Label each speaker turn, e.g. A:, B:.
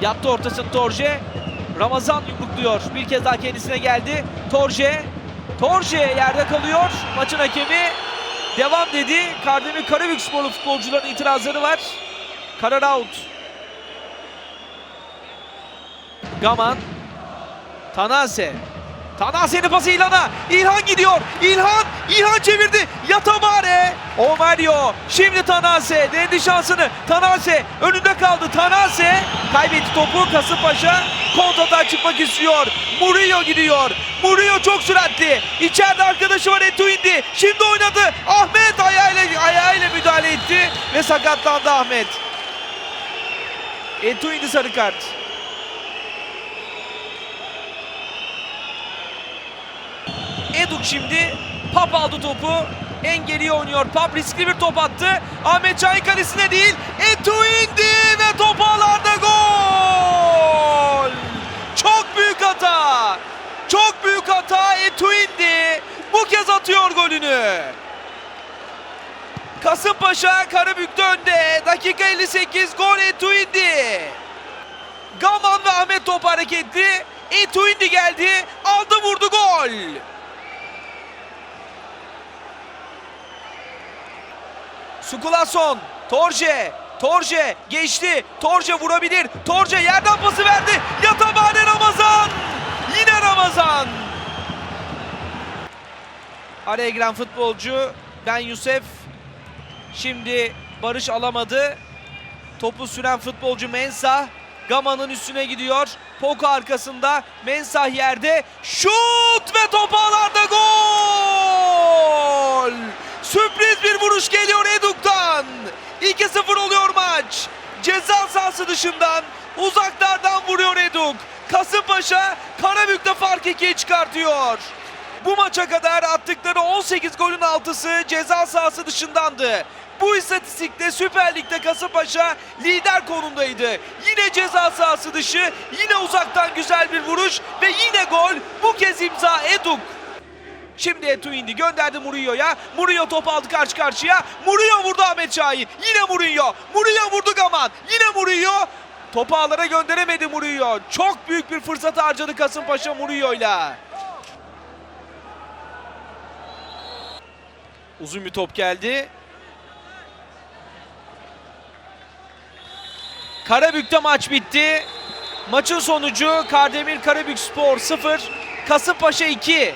A: Yaptı ortasını Torje. Ramazan yumrukluyor. Bir kez daha kendisine geldi. Torje. Torje yerde kalıyor. Maçın hakemi devam dedi. Kardemir Karabük sporlu futbolcuların itirazları var. Karar out. Gaman. Tanase. Tanase'nin pası İlhan'a. İlhan gidiyor. İlhan. İlhan çevirdi. Yatamare. Omario. Şimdi Tanase. Denedi şansını. Tanase. Önünde kaldı. Tanase. Kaybetti topu. Kasımpaşa. Kontradan çıkmak istiyor. Murillo gidiyor. Murillo çok süratli. İçeride arkadaşı var Etuindi. Şimdi oynadı. Ahmet ayağıyla, ayağıyla müdahale etti. Ve sakatlandı Ahmet. Etuindi sarı kart. Eduk şimdi Pap aldı topu. En geriye oynuyor. Pap riskli bir top attı. Ahmet Çay kalesine değil. Etu indi ve top ağlarda gol. Çok büyük hata. Çok büyük hata Etu indi. Bu kez atıyor golünü. Kasımpaşa Karabük'te önde. Dakika 58 gol Etu indi. Gaman ve Ahmet top hareketli. Etu indi geldi. Aldı vurdu gol. Sukulason, Torje, Torje geçti. Torje vurabilir. Torje yerden pası verdi. Yatabane Ramazan. Yine Ramazan. Araya giren futbolcu Ben Yusuf. Şimdi Barış alamadı. Topu süren futbolcu Mensah. Gama'nın üstüne gidiyor. Poco arkasında. Mensah yerde. Şut ve top ağlarda gol! Sürpriz bir vuruş geliyor Eduk'tan. 2-0 oluyor maç. Ceza sahası dışından uzaklardan vuruyor Eduk. Kasımpaşa Karabük'te fark 2'ye çıkartıyor. Bu maça kadar attıkları 18 golün 6'sı ceza sahası dışındandı. Bu istatistikte Süper Lig'de Kasımpaşa lider konumdaydı. Yine ceza sahası dışı, yine uzaktan güzel bir vuruş ve yine gol. Bu kez imza Eduk. Şimdi Etu indi gönderdi Murillo'ya. Murillo top aldı karşı karşıya. Murillo vurdu Ahmet Şahin. Yine Murillo. Murillo vurdu Gaman. Yine Murillo. Topu ağlara gönderemedi Murillo. Çok büyük bir fırsat harcadı Kasımpaşa Murillo'yla. Uzun bir top geldi. Karabük'te maç bitti. Maçın sonucu Kardemir Karabük Spor 0, Kasımpaşa 2.